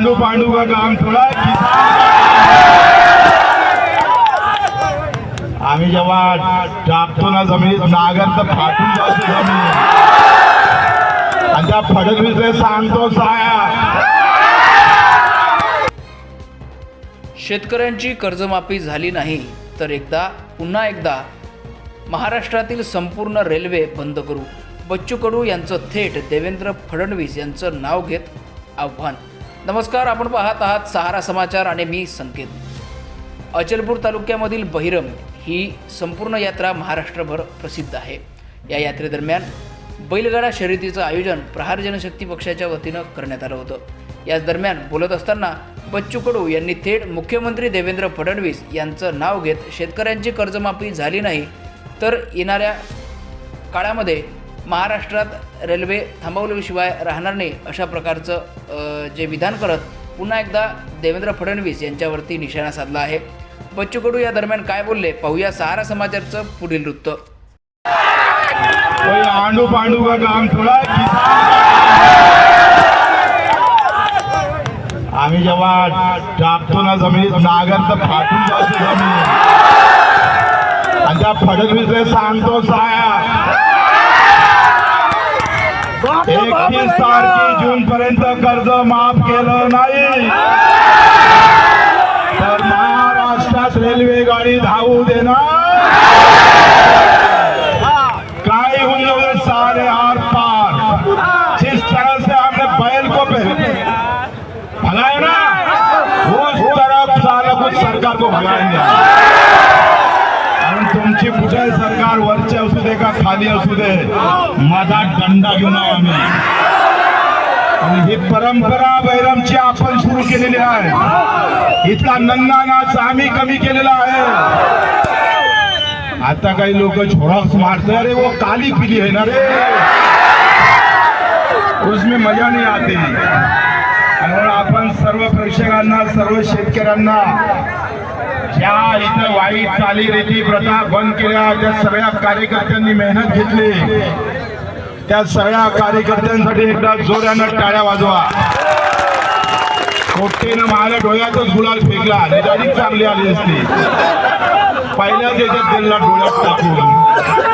पांडू पांडू का काम थोडा आम्ही जेव्हा टाकतो ना जमिनीत नागर तर फाटून जातो जमीन आणि त्या फडणवीस सांगतो साया शेतकऱ्यांची कर्जमाफी झाली नाही तर एकदा पुन्हा एकदा महाराष्ट्रातील संपूर्ण रेल्वे बंद करू. बच्चू कडू यांचं थेट देवेंद्र फडणवीस यांचं नाव घेत आव्हान. नमस्कार आपण पाहत आहात सहारा समाचार आणि मी संकेत. अचलपूर तालुक्यामधील बहिरम ही संपूर्ण यात्रा महाराष्ट्रभर प्रसिद्ध आहे. या यात्रेदरम्यान बैलगाडा शर्यतीचं आयोजन प्रहार जनशक्ती पक्षाच्या वतीनं करण्यात आलं होतं. याच दरम्यान बोलत असताना बच्चू कडू यांनी थेट मुख्यमंत्री देवेंद्र फडणवीस यांचं नाव घेत शेतकऱ्यांची कर्जमाफी झाली नाही तर येणाऱ्या काळामध्ये महाराष्ट्रात रेल्वे थांबवल्याशिवाय राहणार नाही अशा प्रकारचं जे विधान करत पुन्हा एकदा देवेंद्र फडणवीस यांच्यावरती निशाणा साधला आहे. बच्चू कडू या दरम्यान काय बोलले? पाहूया सहारा समाजाचं पुढील वृत्त. आंडू पांडू का काम थोडा आम्ही जेव्हा टाकतो ना जमिनीत नागर तर फाटून जातो जमीन. आणि त्या फडणवीस सांगतो साया एकतीस तारखे जून पर्यंत कर्ज माफ केलं नाही. तर महाराष्ट्रात रेल्वे गाडी धावू देणार. काय हुई हुए सारे आर पार. जिस तरह से आपने बैल को पहले भगाया ना? उस तरफ सारा कुछ सरकार को भगाएंगे. कारण तुमची कुठे सरकार वरचे असू दे का खाली असू दे माझा दंडा घेऊन आहे आम्ही. आणि ही परंपरा बैरमची आपण सुरू केलेली आहे. इथला नंगा नाच आम्ही कमी केलेला आहे. आता काही लोक झोड़ाक्स मारते अरे वो काली पिली है ना रे. उसमें मजा नाही आती. म्हणून आपण सर्व प्रेक्षकांना सर्व शेतकऱ्यांना काही चालीरीती प्रथा बंद केल्या. त्या सगळ्या कार्यकर्त्यांनी मेहनत घेतली. त्या सगळ्या कार्यकर्त्यांसाठी एकदा जोरानं टाळ्या वाजवा. कोट्टेनं माझ्या डोळ्यातच गुलाल फेकला. आणि अधिक चांगली आली असती. पहिल्याच याच्यात त्यांना डोळ्यात टाकून.